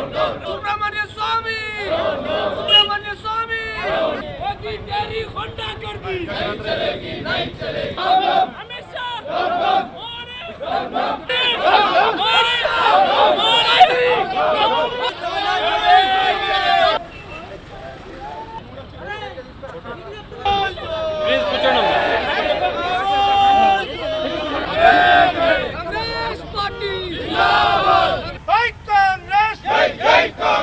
सुब्रमण्य स्वामी। सुब्रमण्य स्वामी। तेरी होंडा कर दी। नहीं चलेगी नहीं चलेगी।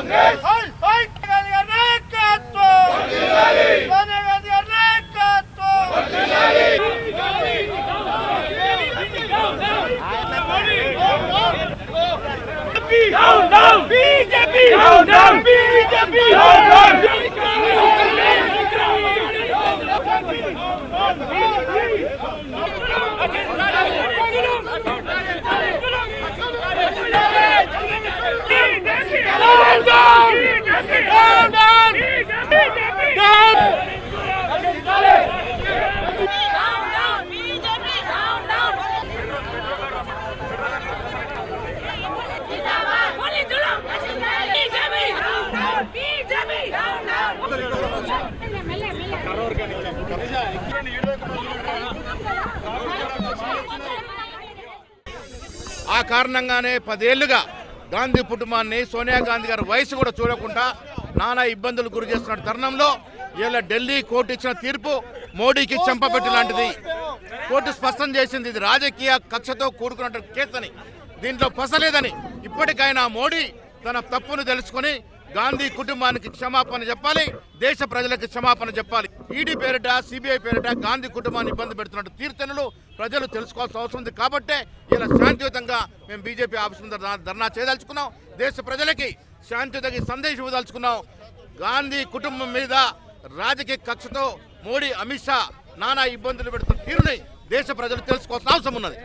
జై కాంగ్రెస్ హై హై గాంధీ గారి నాయకత్వం వర్ధిల్లాలి సోనియా గాంధీ గారి నాయకత్వం వర్ధిల్లాలి down down BJP down down BJP down down down down down down Down, down, BJP, down, down. Zindabad. Wali Dulam. BJP, down, down. BJP, down, down. ఆ కారణంగానే పదేళ్ళుగా గాంధీ కుటుంబాన్ని సోనియా గాంధీ గారి వయసు కూడా చూడకుండా నానా ఇబ్బందులు గురి చేస్తున్న తరుణంలో ఇలా ఢిల్లీ కోర్టు ఇచ్చిన తీర్పు మోడీకి చెంపపెట్టి లాంటిది. కోర్టు స్పష్టం చేసింది ఇది రాజకీయ కక్షతో కూడుకున్న కేసు అని. దీంట్లో పసలేదని ఇప్పటికైనా మోడీ తన తప్పును తెలుసుకొని గాంధీ కుటుంబానికి క్షమాపణ చెప్పాలి దేశ ప్రజలకు క్షమాపణ చెప్పాలి. ఈడీ పేరిట సిబిఐ పేరిట గాంధీ కుటుంబాన్ని ఇబ్బంది పెడుతున్నట్టు తీర్థనులు ప్రజలు తెలుసుకోవాల్సిన అవసరం ఉంది. కాబట్టే ఇలా శాంతియుతంగా మేము బీజేపీ ఆఫీస్ ముందర ధర్నా- చేయదలుచుకున్నాం. దేశ ప్రజలకి శాంతియుతకి సందేశం ఇవ్వదలుచుకున్నాం. గాంధీ కుటుంబం మీద రాజకీయ కక్షతో మోడీ అమిత్ షా నానా ఇబ్బందులు పెడుతున్న తీరుని దేశ ప్రజలు తెలుసుకోవాల్సిన అవసరం ఉన్నది.